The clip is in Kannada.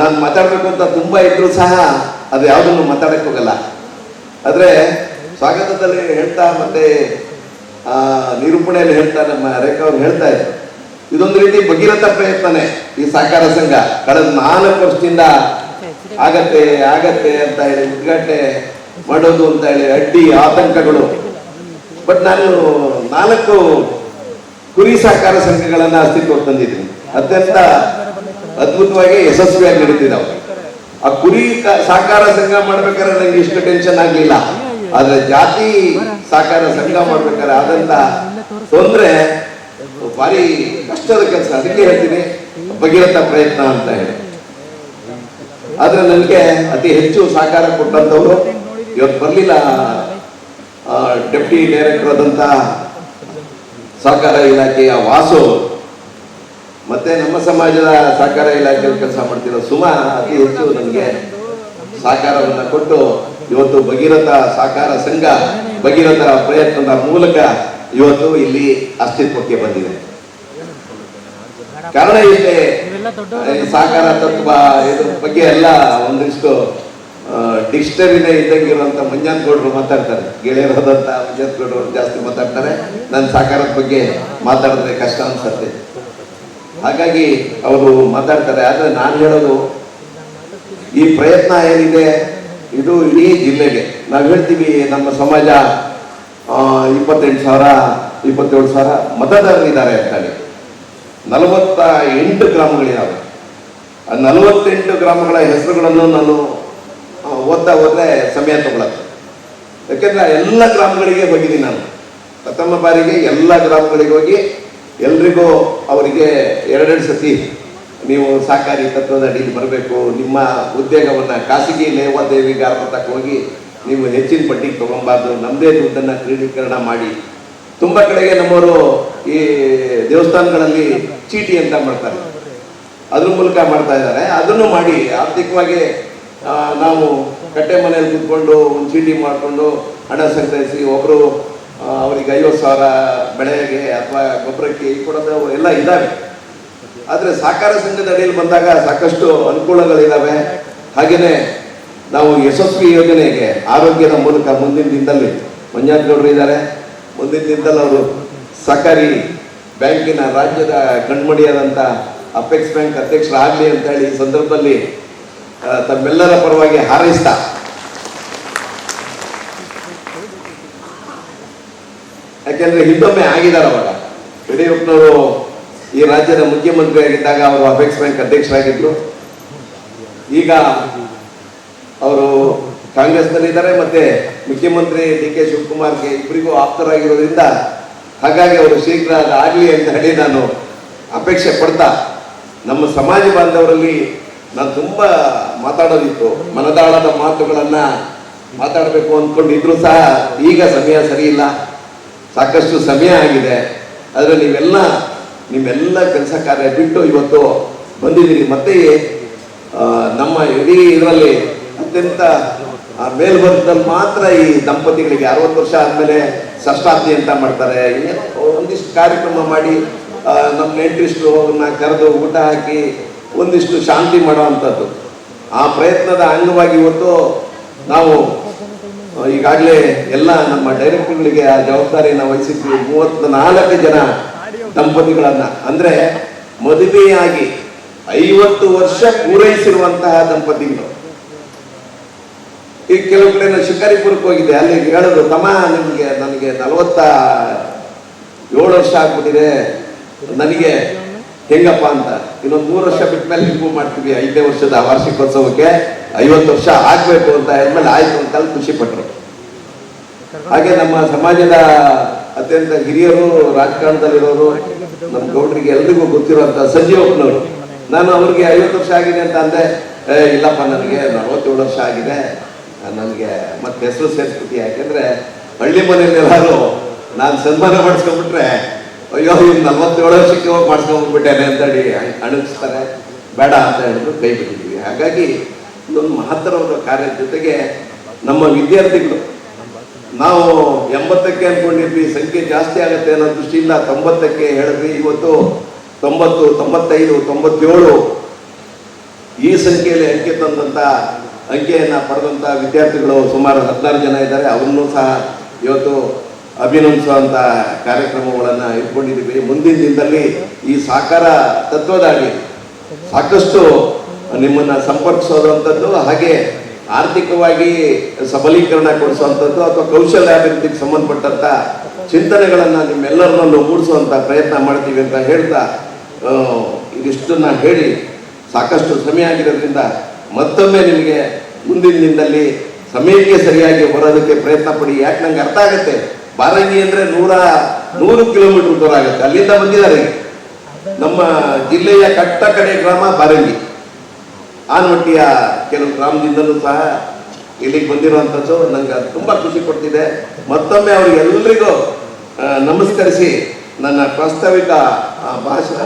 ನಾನು ಮಾತಾಡಬೇಕು ಅಂತ ತುಂಬ ಇದ್ರೂ ಸಹ ಅದು ಯಾವುದನ್ನು ಮಾತಾಡಕ್ಕೆ ಹೋಗಲ್ಲ. ಆದರೆ ಸ್ವಾಗತದಲ್ಲಿ ಹೇಳ್ತಾ ಮತ್ತೆ ನಿರೂಪಣೆಯಲ್ಲಿ ಹೇಳ್ತಾ ನಮ್ಮ ರೇಖಾ ಅವ್ರು ಹೇಳ್ತಾ ಇದ್ರು. ಇದೊಂದು ರೀತಿ ಭಗೀರಥ ಪ್ರಯತ್ನನೇ ಈ ಸಹಕಾರ ಸಂಘ. ಕಳೆದ ನಾಲ್ಕು ವರ್ಷದಿಂದ ಆಗತ್ತೆ ಆಗತ್ತೆ ಅಂತ ಹೇಳಿ ಉದ್ಘಾಟನೆ ಮಾಡೋದು ಅಂತ ಹೇಳಿ ಅಡ್ಡಿ ಆತಂಕಗಳು. ಬಟ್ ನಾನು ನಾಲ್ಕು ಕುರಿ ಸಹಕಾರ ಸಂಘಗಳನ್ನ ಅಸ್ತಿತ್ವಕ್ಕೆ ತಂದಿದ್ದೀನಿ. ಅತ್ಯಂತ ಅದ್ಭುತವಾಗಿ ಯಶಸ್ವಿಯಾಗಿ ನಡೀತಿದ್ದಾವೆ ಆ ಕುರಿ ಸಹಕಾರ ಸಂಘ ಮಾಡ್ಬೇಕಾದ್ರೆ ನಂಗೆ ಇಷ್ಟು ಟೆನ್ಷನ್ ಆಗ್ಲಿಲ್ಲ. ಆದ್ರೆ ಜಾತಿ ಸಹಕಾರ ಸಂಘ ಮಾಡ್ಬೇಕಾದ್ರೆ ಆದಂತ ತೊಂದ್ರೆ, ಭಾರಿ ಕಷ್ಟದ ಕೆಲಸ. ಅದಕ್ಕೆ ಹೇಳ್ತೀನಿ ಬಗೆಯಂತ ಪ್ರಯತ್ನ ಅಂತ ಹೇಳಿ. ಆದ್ರೆ ನನಗೆ ಅತಿ ಹೆಚ್ಚು ಸಹಕಾರ ಕೊಟ್ಟಂತವ್ರು ಇವತ್ತು ಬರ್ಲಿಲ್ಲ. ಡೆಪ್ಟಿ ಡೈರೆಕ್ಟರ್ ಆದಂತ ಸಹಕಾರ ಇಲಾಖೆಯ ವಾಸು ಮತ್ತೆ ನಮ್ಮ ಸಮಾಜದ ಸಹಕಾರ ಇಲಾಖೆಯಲ್ಲಿ ಕೆಲಸ ಮಾಡ್ತಿರೋ ಸುಮಾ ಅತಿ ಹೆಚ್ಚು ನಮಗೆ ಸಹಕಾರವನ್ನ ಕೊಟ್ಟು ಇವತ್ತು ಭಗೀರಥ ಸಹಕಾರ ಸಂಘ ಭಗೀರಥರ ಪ್ರಯತ್ನದ ಮೂಲಕ ಇವತ್ತು ಇಲ್ಲಿ ಅಸ್ತಿತ್ವಕ್ಕೆ ಬಂದಿದೆ. ಕಾರಣ ಈ ಸಹಕಾರ ತತ್ವ ಇದ್ರ ಬಗ್ಗೆ ಎಲ್ಲ ಒಂದಿಷ್ಟು ಡಿಕ್ಷನರಿನೇ ಇದ್ದಂಗಿರುವಂತ ಮಂಜಾತ್ ಗೌಡರು ಮಾತಾಡ್ತಾರೆ. ಗೆಳೆಯರಾದಂತ ಮಂಜಾತ್ ಗೌಡ್ರು ಜಾಸ್ತಿ ಮಾತಾಡ್ತಾರೆ. ನನ್ನ ಸಹಕಾರದ ಬಗ್ಗೆ ಮಾತಾಡಿದ್ರೆ ಕಷ್ಟ ಅನ್ಸತ್ತೆ. ಹಾಗಾಗಿ ಅವರು ಮಾತಾಡ್ತಾರೆ, ಆದ್ರೆ ನಾನು ಹೇಳೋದು ಈ ಪ್ರಯತ್ನ ಏನಿದೆ, ಇದು ಇಡೀ ಜಿಲ್ಲೆಗೆ. ನಾವು ಹೇಳ್ತೀವಿ ನಮ್ಮ ಸಮಾಜ ಇಪ್ಪತ್ತೆಂಟು ಸಾವಿರ, ಇಪ್ಪತ್ತೇಳು ಸಾವಿರ ಮತದಾರರಿದ್ದಾರೆ ಅಂತ ಹೇಳಿ ನಲವತ್ತ ಎಂಟು ಗ್ರಾಮಗಳಿದ್ದಾವೆ ಆ ನಲವತ್ತೆಂಟು ಗ್ರಾಮಗಳ ಹೆಸರುಗಳನ್ನು ನಾನು ಓದ್ತಾ ಹೋದ್ರೆ ಸಮಯ ತಗೊಳತ್ತೆ ಯಾಕೆಂದ್ರೆ ಎಲ್ಲ ಗ್ರಾಮಗಳಿಗೆ ಹೋಗಿದ್ದೀನಿ ನಾನು. ಪ್ರಥಮ ಬಾರಿಗೆ ಎಲ್ಲ ಗ್ರಾಮಗಳಿಗೆ ಹೋಗಿ ಎಲ್ರಿಗೂ ಅವರಿಗೆ ಎರಡೆರಡು ಸತಿ ನೀವು ಸಹಕಾರಿ ತತ್ವದ ಅಡಿಯಲ್ಲಿ ಬರಬೇಕು. ನಿಮ್ಮ ಉದ್ಯೋಗವನ್ನು ಖಾಸಗಿ ಲೇವಾದೇವಿಗಾರರ ತಕ್ಕ ಹೋಗಿ ನೀವು ಹೆಚ್ಚಿನ ಬಡ್ಡಿಗೆ ತೊಗೊಬಾರ್ದು. ನಮ್ಮದೇ ದುಡ್ಡನ್ನ ಕ್ರೀಡೀಕರಣ ಮಾಡಿ. ತುಂಬ ಕಡೆಗೆ ನಮ್ಮವರು ಈ ದೇವಸ್ಥಾನಗಳಲ್ಲಿ ಚೀಟಿ ಅಂತ ಮಾಡ್ತಾರೆ. ಅದ್ರ ಮೂಲಕ ಮಾಡ್ತಾ ಇದ್ದಾರೆ. ಅದನ್ನು ಮಾಡಿ ಆರ್ಥಿಕವಾಗಿ ನಾವು ಕಟ್ಟೆ ಮನೆಯಲ್ಲಿ ಕೂತ್ಕೊಂಡು, ಒಂದು ಚೀಟಿ ಮಾಡಿಕೊಂಡು ಹಣ ಸಂಗ್ರಹಿಸಿ ಒಬ್ಬರು ಅವರಿಗೆ ಐವತ್ತು ಸಾವಿರ ಬೆಳೆಗೆ ಅಥವಾ ಗೊಬ್ಬರಕ್ಕೆ ಈ ಕೊಡೋದು ಎಲ್ಲ ಇದ್ದಾವೆ ಆದರೆ ಸಹಕಾರ ಸಂಘದ ಅಡಿಯಲ್ಲಿ ಬಂದಾಗ ಸಾಕಷ್ಟು ಅನುಕೂಲಗಳಿದ್ದಾವೆ ಹಾಗೆಯೇ ನಾವು ಯಶಸ್ವಿ ಯೋಜನೆಗೆ ಆರೋಗ್ಯದ ಮೂಲಕ ಮುಂದಿನ ದಿನದಲ್ಲಿ ಮಂಜಾತ್ ಗೌಡರು ಇದ್ದಾರೆ. ಮುಂದಿನ ದಿನದಲ್ಲಿ ಅವರು ಸಹಕಾರಿ ಬ್ಯಾಂಕಿನ ರಾಜ್ಯದ ಕಣ್ಮಡಿಯಾದಂಥ ಅಪೆಕ್ಸ್ ಬ್ಯಾಂಕ್ ಅಧ್ಯಕ್ಷರಾಗಲಿ ಅಂತ ಹೇಳಿ ಈ ಸಂದರ್ಭದಲ್ಲಿ ತಮ್ಮೆಲ್ಲರ ಪರವಾಗಿ ಹಾರೈಸ್ತಾ ಯಾಕೆಂದ್ರೆ ಹಿಂದೊಮ್ಮೆ ಆಗಿದ್ದಾರೆ ಅವಾಗ. ಯಡಿಯೂರಪ್ಪನವರು ಈ ರಾಜ್ಯದ ಮುಖ್ಯಮಂತ್ರಿ ಆಗಿದ್ದಾಗ ಅವರು ಅಪೆಕ್ಸ್ ಬ್ಯಾಂಕ್ ಅಧ್ಯಕ್ಷರಾಗಿದ್ರು. ಈಗ ಅವರು ಕಾಂಗ್ರೆಸ್ನಲ್ಲಿದ್ದಾರೆ ಮತ್ತೆ ಮುಖ್ಯಮಂತ್ರಿ ಡಿ ಕೆ ಶಿವಕುಮಾರ್ಗೆ ಇಬ್ಬರಿಗೂ ಆಪ್ತರಾಗಿರೋದ್ರಿಂದ ಹಾಗಾಗಿ ಅವರು ಶೀಘ್ರ ಆಗಲಿ ಅಂತ ಹೇಳಿ ನಾನು ಅಪೇಕ್ಷೆ ಪಡ್ತಾ, ನಮ್ಮ ಸಮಾಜ ಬಾಂಧವರಲ್ಲಿ ನಾನು ತುಂಬ ಮಾತಾಡೋದಿತ್ತು, ಮನದಾಳದ ಮಾತುಗಳನ್ನು ಮಾತಾಡಬೇಕು ಅಂದ್ಕೊಂಡಿದ್ರು ಸಹ ಈಗ ಸಮಯ ಸರಿ ಇಲ್ಲ ಸಾಕಷ್ಟು ಸಮಯ ಆಗಿದೆ. ಆದರೆ ನೀವೆಲ್ಲ, ನಿಮ್ಮೆಲ್ಲ ಕೆಲಸ ಕಾರ್ಯ ಬಿಟ್ಟು ಇವತ್ತು ಬಂದಿದ್ದೀರಿ. ಮತ್ತೆ ನಮ್ಮ ಇಡೀ ಇದರಲ್ಲಿ ಅತ್ಯಂತ ಮೇಲ್ವರ್ಗದಲ್ಲಿ ಮಾತ್ರ ಈ ದಂಪತಿಗಳಿಗೆ ಅರವತ್ತು ವರ್ಷ ಆದಮೇಲೆ ಷಷ್ಟಾರ್ಥಿ ಅಂತ ಮಾಡ್ತಾರೆ. ಒಂದಿಷ್ಟು ಕಾರ್ಯಕ್ರಮ ಮಾಡಿ ನಮ್ಮ ನೆಂಟ್ರಿಸ್ಟ್ ಅವ್ರನ್ನ ಕರೆದು ಊಟ ಹಾಕಿ ಒಂದಿಷ್ಟು ಶಾಂತಿ ಮಾಡುವಂಥದ್ದು ಆ ಪ್ರಯತ್ನದ ಅಂಗವಾಗಿ ಇವತ್ತು ನಾವು ಈಗಾಗಲೇ ಎಲ್ಲ ನಮ್ಮ ಡೈರೆಕ್ಟರ್ಗಳಿಗೆ ಆ ಜವಾಬ್ದಾರಿಯನ್ನು ವಹಿಸಿದ್ವಿ. ಮೂವತ್ತ ನಾಲ್ಕು ಜನ ದಂಪತಿಗಳನ್ನ. ಅಂದ್ರೆ ಮದುವೆಯಾಗಿ ಐವತ್ತು ವರ್ಷ ಪೂರೈಸಿರುವಂತಹ ದಂಪತಿಗಳು. ಈಗ ಕೆಲವು ಕಡೆ ನಾನು ಶಿಕಾರಿಪುರಕ್ಕೆ ಹೋಗಿದ್ದೆ. ಅಲ್ಲಿ ಹೇಳೋದು, ತಮ್ಮ, ನಿಮಗೆ ನನಗೆ ನಲವತ್ತ ಏಳು ವರ್ಷ ಆಗ್ಬಿಟ್ಟಿದೆ. ನನಗೆ ಹೆಂಗಪ್ಪ ಅಂತ. ಇನ್ನೊಂದು ಮೂರು ವರ್ಷ ಬಿಟ್ಟ ಮೇಲೆ ನಿಮಗೂ ಮಾಡ್ತೀವಿ ಐದನೇ ವರ್ಷದ ವಾರ್ಷಿಕೋತ್ಸವಕ್ಕೆ. ಐವತ್ತು ವರ್ಷ ಆಗ್ಬೇಕು ಅಂತ ಹೇಳಿದ್ಮೇಲೆ ಆಯ್ತು ಅಂತ ಖುಷಿ ಪಟ್ರು ಹಾಗೆ ನಮ್ಮ ಸಮಾಜದ ಅತ್ಯಂತ ಹಿರಿಯರು, ರಾಜಕಾರಣದಲ್ಲಿರೋರು, ನಮ್ಮ ಗೌಡರಿಗೆ ಎಲ್ರಿಗೂ ಗೊತ್ತಿರುವಂತ ಸಂಜೀವಪ್ಪನವರು, ನಾನು ಅವ್ರಿಗೆ ಐವತ್ತು ವರ್ಷ ಆಗಿದೆ ಅಂತ ಅಂದೆ ಇಲ್ಲಪ್ಪ, ನನಗೆ ನಲವತ್ತೇಳು ವರ್ಷ ಆಗಿದೆ. ನನಗೆ ಮತ್ತೆ ಹೆಸರು ಸೇರಿಸ್ಬಿಟ್ಟು. ಯಾಕೆಂದ್ರೆ ಹಳ್ಳಿ ಮನೆಯಲ್ಲಿ ಎಲ್ಲರೂ ನಾನು ಸನ್ಮಾನ ಮಾಡಿಸ್ಕೊಂಡ್ಬಿಟ್ರೆ, ಅಯ್ಯೋ ಇವ್ ನಲ್ವತ್ತೇಳು ವರ್ಷಕ್ಕೆ ಹೋಗಿ ಮಾಡಿಸ್ಕೊಂಡ್ಬಿಟ್ಟೆ ಅಂತ ಹೇಳಿ ಅಣಿಸ್ತಾರೆ ಬೇಡ ಅಂತ ಹೇಳಿದ್ರು, ಕೈ ಬಿಟ್ಟಿದ್ದೀವಿ ಹಾಗಾಗಿ ಇದೊಂದು ಮಹತ್ತರವಾದ ಕಾರ್ಯದ ಜೊತೆಗೆ ನಮ್ಮ ವಿದ್ಯಾರ್ಥಿಗಳು, ನಾವು ಎಂಬತ್ತಕ್ಕೆ ಅಂದ್ಕೊಂಡಿದ್ವಿ ಸಂಖ್ಯೆ ಜಾಸ್ತಿ ಆಗುತ್ತೆ ಅನ್ನೋ ದೃಷ್ಟಿಯಿಂದ ತೊಂಬತ್ತಕ್ಕೆ ಹೇಳಿದ್ವಿ. ಇವತ್ತು ತೊಂಬತ್ತು, ತೊಂಬತ್ತೈದು, ತೊಂಬತ್ತೇಳು ಈ ಸಂಖ್ಯೆಯಲ್ಲಿ ಅಂಕೆ ತಂದಂಥ ಅಂಕೆಯನ್ನು ಪಡೆದಂಥ ವಿದ್ಯಾರ್ಥಿಗಳು ಸುಮಾರು ಹದಿನಾರು ಜನ ಇದ್ದಾರೆ. ಅವರನ್ನು ಸಹ ಇವತ್ತು ಅಭಿನಂದಿಸುವಂಥ ಕಾರ್ಯಕ್ರಮಗಳನ್ನು ಇಟ್ಕೊಂಡಿದ್ದೀವಿ. ಮುಂದಿನ ದಿನದಲ್ಲಿ ಈ ಸಾಕಾರ ತತ್ವದಾಗಿ ಸಾಕಷ್ಟು ನಿಮ್ಮನ್ನು ಸಂಪರ್ಕಿಸೋದಂಥದ್ದು, ಹಾಗೆ ಆರ್ಥಿಕವಾಗಿ ಸಬಲೀಕರಣ ಕೊಡಿಸುವಂಥದ್ದು ಅಥವಾ ಕೌಶಲ್ಯ ಅಭಿವೃದ್ಧಿಗೆ ಸಂಬಂಧಪಟ್ಟಂಥ ಚಿಂತನೆಗಳನ್ನು ನಿಮ್ಮೆಲ್ಲರನ್ನೂ ಮೂಡಿಸುವಂಥ ಪ್ರಯತ್ನ ಮಾಡ್ತೀವಿ ಅಂತ ಹೇಳ್ತಾ ಇದಿಷ್ಟನ್ನು ಹೇಳಿ ಸಾಕಷ್ಟು ಸಮಯ ಆಗಿರೋದ್ರಿಂದ ಮತ್ತೊಮ್ಮೆ ನಿಮಗೆ ಮುಂದಿನ ದಿನದಲ್ಲಿ ಸಮಯಕ್ಕೆ ಸರಿಯಾಗಿ ಬರೋದಕ್ಕೆ ಪ್ರಯತ್ನ ಪಡಿ. ಯಾಕೆ ನಂಗೆ ಅರ್ಥ ಆಗುತ್ತೆ? ಬಾರಂಗಿ ಅಂದ್ರೆ ನೂರ ನೂರು ಕಿಲೋಮೀಟರ್ ದೂರ ಆಗುತ್ತೆ. ಅಲ್ಲಿಂದ ಬಂದಿದ್ದಾರೆ. ನಮ್ಮ ಜಿಲ್ಲೆಯ ಕಟ್ಟ ಕಡೆ ಗ್ರಾಮ ಬಾರಂಗಿ. ಆನಮಟ್ಟಿಯ ಕೆಲವು ಗ್ರಾಮದಿಂದಲೂ ಸಹ ಇಲ್ಲಿಗೆ ಬಂದಿರುವಂಥದ್ದು ನನಗೆ ಅದು ತುಂಬ ಖುಷಿ ಕೊಡ್ತಿದೆ. ಮತ್ತೊಮ್ಮೆ ಅವರಿಗೆಲ್ಲರಿಗೂ ನಮಸ್ಕರಿಸಿ ನನ್ನ ಪ್ರಾಸ್ತಾವಿಕ ಭಾಷಣ